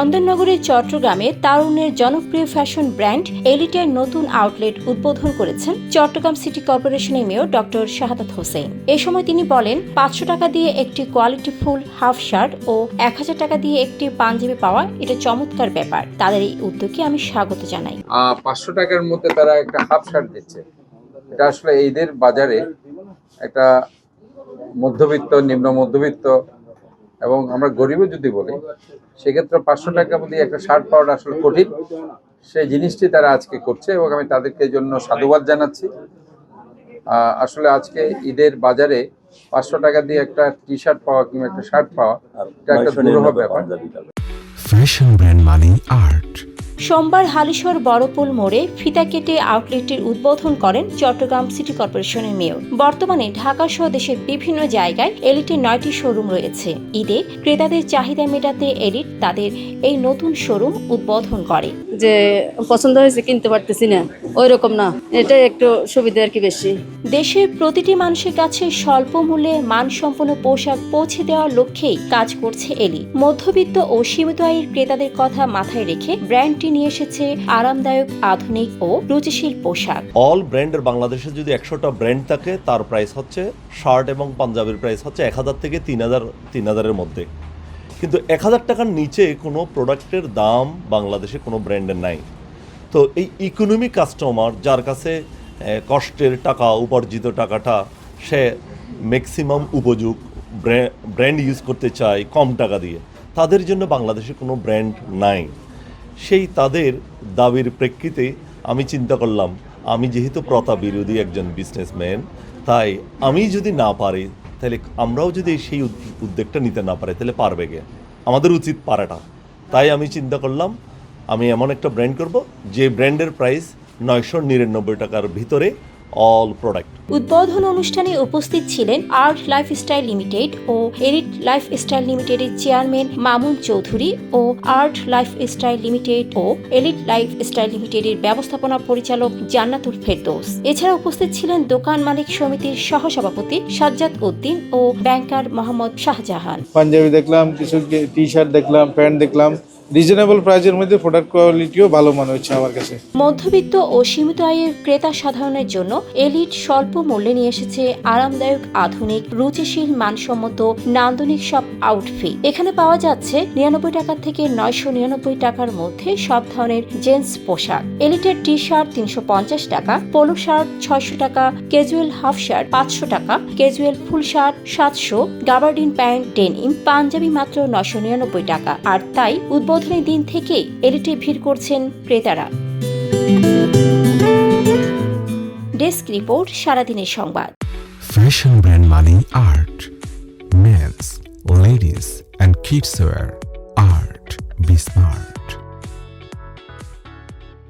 বন্দরনগরের চট্টগ্রামে তারুণের জনপ্রিয় fashion brand এলিটের নতুন আউটলেট উদ্বোধন করেছেন চট্টগ্রাম সিটি কর্পোরেশনের মেয়র ডক্টর শাহাদাত হোসেন। এ সময় তিনি বলেন, পাঁচশো টাকা দিয়ে একটি কোয়ালিটি ফুল হাফ শার্ট ও এক হাজার টাকা দিয়ে একটি পাঞ্জাবি পাওয়া এটা চমৎকার ব্যাপার। তাদের এই উদ্যোগে আমি স্বাগত জানাই। পাঁচশো টাকার মধ্যে তারা একটা হাফ শার্ট দিচ্ছে। এটা আসলে এইদের বাজারে একটা মধ্যবিত্ত, নিম্ন মধ্যবিত্ত এবং আমরা গরিবও যদি বলি সেক্ষেত্রে পাঁচশো টাকা দিয়ে একটা শার্ট পাওয়াটা আসলে কঠিন। সেই জিনিসটি তারা আজকে করছে এবং আমি তাদেরকে এই জন্য সাধুবাদ জানাচ্ছি। আসলে আজকে ঈদের বাজারে পাঁচশো টাকা দিয়ে একটা টি শার্ট পাওয়া কিংবা একটা শার্ট পাওয়া এটা একটা দুরূহ ব্যাপার। ফ্যাশন ব্র্যান্ড মানে আর্ট সোমবার হালিশহর বড়পুল মোড়ে ফিতা কেটে আউটলেটটির উদ্বোধন করেন চট্টগ্রাম সিটি কর্পোরেশনের মেয়র। বর্তমানে ঢাকা সহ দেশের বিভিন্ন জায়গায় এলিটের নয়টি শোরুম রয়েছে। ঈদে ক্রেতাদের চাহিদা মেটাতে এলিট তাদের এই নতুন শোরুম উদ্বোধন করে। যে পছন্দ হয়েছে কিনতে পারতেছি না ওই রকম না। এটাই একটু সুবিধা আর কি বেশি। দেশের প্রতিটি মানুষের কাছে স্বল্প মূল্যে মানসম্পন্ন পোশাক পৌঁছে দেওয়ার লক্ষ্যেই কাজ করছে এলি মধ্যবিত্ত ও সীমিত আয়ের ক্রেতাদের কথা মাথায় রেখে ব্র্যান্ডটি নিয়ে এসেছে আরামদায়ক, আধুনিক ও রুচিশীল পোশাক। অল ব্র্যান্ডের বাংলাদেশে যদি একশোটা ব্র্যান্ড থাকে, তার প্রাইস হচ্ছে শার্ট এবং পাঞ্জাবির প্রাইস হচ্ছে এক হাজার থেকে তিন হাজার, তিন হাজারের মধ্যে। কিন্তু এক হাজার টাকার নিচে কোনো প্রোডাক্টের দাম বাংলাদেশে কোনো ব্র্যান্ডের নাই। তো এই ইকোনমি কাস্টমার যার কাছে কষ্টের টাকা, উপার্জিত টাকাটা, সে ম্যাক্সিমাম উপযোগ ব্র্যান্ড ইউজ করতে চায় কম টাকা দিয়ে, তাদের জন্য বাংলাদেশে কোনো ব্র্যান্ড নাই। সেই তাদের দাবির প্রেক্ষিতে আমি চিন্তা করলাম, আমি যেহেতু প্রতা বিরোধী একজন বিজনেসম্যান তাই আমি যদি না পারি, তাহলে আমরাও যদি সেই উদ- উদ্যোগটা নিতে না পারি, তাহলে পারবে গে আমাদের উচিত পারাটা। তাই আমি চিন্তা করলাম, আমি এমন একটা ব্র্যান্ড করব, যে ব্র্যান্ডের প্রাইস নয়শো নিরানব্বই টাকার ভিতরে অল প্রোডাক্ট উদ্বোধন অনুষ্ঠানে উপস্থিত ছিলেন আর্ট লাইফস্টাইল লিমিটেড ও এরিট লাইফস্টাইল লিমিটেডের চেয়ারম্যান মামুন চৌধুরী ও আর্ট লাইফস্টাইল লিমিটেড ও এলিট লাইফস্টাইল লিমিটেডের ব্যবস্থাপনা পরিচালক জান্নাতুল ফেরদৌস। এছাড়া উপস্থিত ছিলেন দোকান মালিক সমিতির সহসভাপতি সাজ্জাদ উদ্দিন ও ব্যাংকার মোহাম্মদ শাহজাহান। পাঞ্জাবি দেখলাম কিছু টি শার্ট দেখলাম প্যান্ট দেখলাম রিজনেবল প্রাইসের মধ্যে প্রোডাক্ট কোয়ালিটিও ভালো মনে হচ্ছে আমার কাছে। মধ্যবিত্ত ও সীমিত আয়ের ক্রেতা সাধারণের জন্য এলিট স্বল্প মূল্যে নিয়ে এসেছে আরামদায়ক, আধুনিক, রুচিশীল, মানসম্মত, নান্দনিক সব আউটফিট এখানে পাওয়া যাচ্ছে নিরানব্বই টাকা থেকে নয়শো নিরানব্বই টাকার মধ্যে সব ধরনের জেন্টস পোশাক। এলিটের টি শার্ট তিনশো পঞ্চাশ টাকা পোলো শার্ট ছয়শো টাকা ক্যাজুয়াল হাফ শার্ট পাঁচশো টাকা ক্যাজুয়াল ফুল শার্ট সাতশো গাবার্ডিন প্যান্ট ডেনিম পাঞ্জাবি মাত্র নয়শো নিরানব্বই টাকা। আর তাই উদ্বোধনের দিন থেকে এলিটে ভিড় করছেন ক্রেতারা। ডেস্ক রিপোর্ট, সারাদিনের সংবাদ। ফ্যাশন ব্র্যান্ড মানে Art. Men's, ladies, and kids wear Art, be smart.